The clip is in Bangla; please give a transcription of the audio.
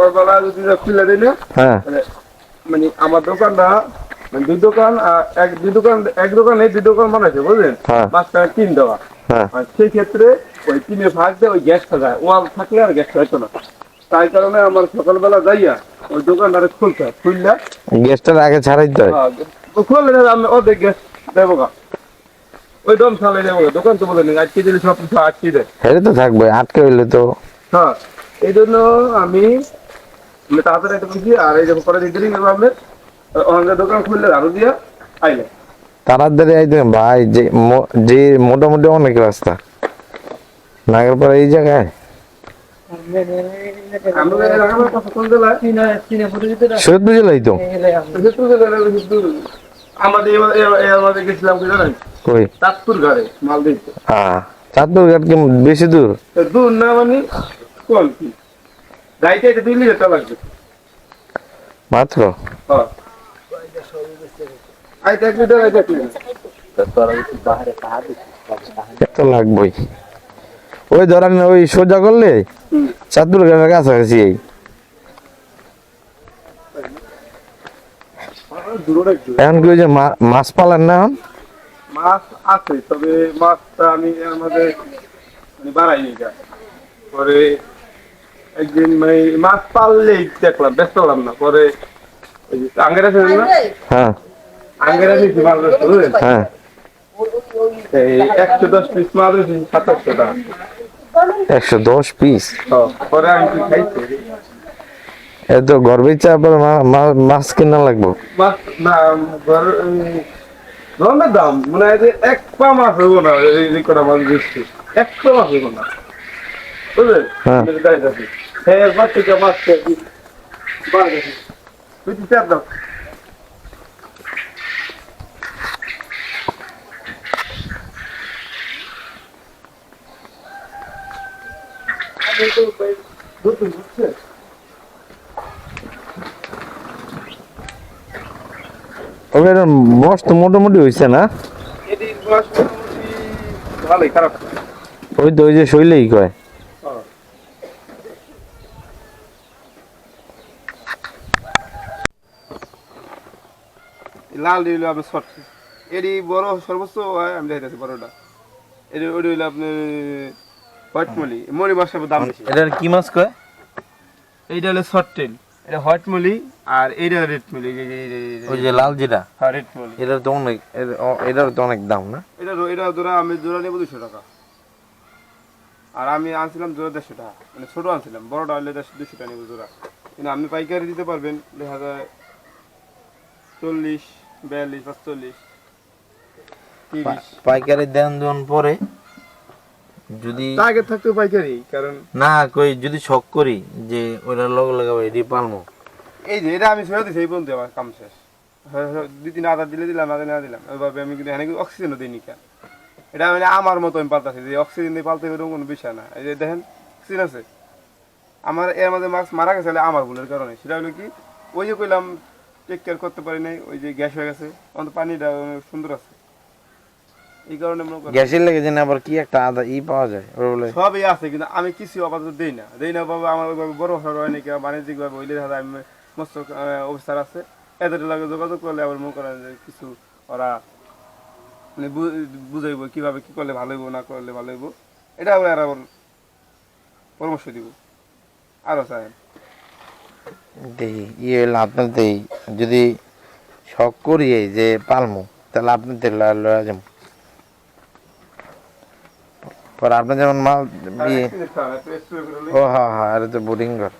সকালবেলা যদি খুলে দিই না হ্যাঁ। মানে মানে আমার দোকানটা মানে দুই দোকান আর এক দুই দোকান এক দোকানে দুই দোকান বানাইছে বুঝলেন? হ্যাঁ। মাঝখানে তিন দেওয়া। হ্যাঁ। সেই ক্ষেত্রে ওই তিনে ভাগ দিয়ে ওই গ্যাসটা যায়। ওয়াল থাকলে আর গ্যাসটা হইতো না। তাই কারণে আমার সকালবেলা যাইয়া ওই দোকানটারে খুলতে। খুললে গ্যাসটার আগে ছাড়াইতে খুললে আমি অর্ধেক গ্যাস দেবো ওই দম চালাই দেবো দোকান তো বলে আটকে দিলে সব কিছু আটকে দেয়। তো থাকবে আটকে হইলে তো। হ্যাঁ এই জন্য আমি তাড়াতাড়ি একটা বুঝি আর এই যখন দোকান খুললে আরও দিয়া আইলে তাড়াতাড়ি আইতে ভাই যে যে মোটামুটি অনেক রাস্তা। এই জায়গায়? তো যেহেতু জেলায় যেহেতু আমাদের গেছিলাম কি জানেন? কই? চাঁদপুর হ্যাঁ ঘাট কি বেশি দূর? দূর না মানে কোন কি গাড়িতে এটা দুই লিটার লাগবে মাত্র? হ্যাঁ। আইটা এক লিটার আইটা এক লিটার এত লাগবই। ওই ধরেন ওই সোজা করলে চাঁদপুর ঘাটের কাছাকাছি এই। এখন কি যে মাছ পালান না এখন? মাছ আছে তবে মাছটা আমি আমাদের মানে বাড়াই পরে একদিন মানে মাছ পাললেই দেখলাম ব্যস্ত হলাম না পরে ওই যে আঙ্গেরা ছিল না? হ্যাঁ। আঙ্গেরা নিয়েছি মাছ হ্যাঁ। একশো দশ পিস মাছ সাতাশশো টাকা। একশো দশ পিস পরে আমি খাইছি। এ তো গর্বের চা আবার মাছ কিনা লাগবো? মাছ না দাম মানে এক পা মাছ হইব না এই কটা মাছ দিচ্ছি এক পা মাছ হইব না। বুঝলেন? হ্যাঁ। থেকে মাছ তো ওকে মস্ত মোটামুটি হয়েছে না। ওই তো ওই যে শৈলেই কয়। লাল দিল আপনি শর্ট। এটি বড় সর্বোচ্চ হয় আমি দেখাইতেছি বড়টা। এটি ওটি হইল আপনি হোয়াইট মলি। মলি মাছের দাম বেশি। এটার কি মাছ কয়? এইটা হলো শর্ট টেল। এটা হোয়াইট মলি আর এইটা রেড মলি। ওই যে লাল যেটা? হ্যাঁ রেড মলি। এটার তো অনেক এটার তো অনেক দাম না? এটা এটা জোড়া আমি জোড়া নেব দুশো টাকা। আর আমি আনছিলাম জোড়া দেড়শো টাকা। মানে ছোট আনছিলাম বড়টা হলে দেড়শো দুশো টাকা নেব জোড়া। কিন্তু আপনি পাইকারি দিতে পারবেন দেখা যায় চল্লিশ বিয়াল্লিশ পাঁচচল্লিশ। পাইকারি দেন দেন পরে যদি আগে থাকতো পাইকারি কারণ না কই যদি শখ করি যে লগে লাগাবো এটি পালমো। এই যে এটা আমি ছেড়ে দিচ্ছি এই পর্যন্ত আমার কাম শেষ। হ্যাঁ, হ্যাঁ, দুই তিন আদা দিলে দিলাম আদা না দিলাম। ওইভাবে আমি কিন্তু এখানে অক্সিজেনও দিই নিকা এটা মানে আমার মতো আমি পাল্টাছি যে অক্সিজেন দিয়ে পাল্টে এরকম কোনো বিষয় না। এই যে দেখেন অক্সিজেন আছে। আমার এর মধ্যে মাছ মারা গেছে আমার ভুলের কারণে। সেটা হলো কি ওই যে কইলাম টেক কেয়ার করতে পারি নাই ওই যে গ্যাস হয়ে গেছে। অন্তত পানিটা সুন্দর আছে। এই কারণে গ্যাসের লেগে যেন আবার কি একটা আদা ই পাওয়া যায় ওর বলে সবই আছে কিন্তু আমি কিছু আপাতত দেই না। দেই না বাবা আমার ওইভাবে বড় শহর হয় নাকি বাণিজ্যিক ভাবে ওইলে দেখা আমি মস্ত অফিসার আছে। এদের লাগে যোগাযোগ করলে আবার মনে করেন যে কিছু ওরা মানে বুঝাইবো কীভাবে কি করলে ভালো হইব না করলে ভালো হইব। এটা আবার পরামর্শ দিব। আরও চাই। ইয়ে হইলে আপনাদের যদি শখ করি এই যে পালমু তাহলে আপনার লড়া যাব পর আপনার যেমন মাল ইয়ে ও হ্যাঁ হ্যাঁ আরে তো বোরিং ঘর।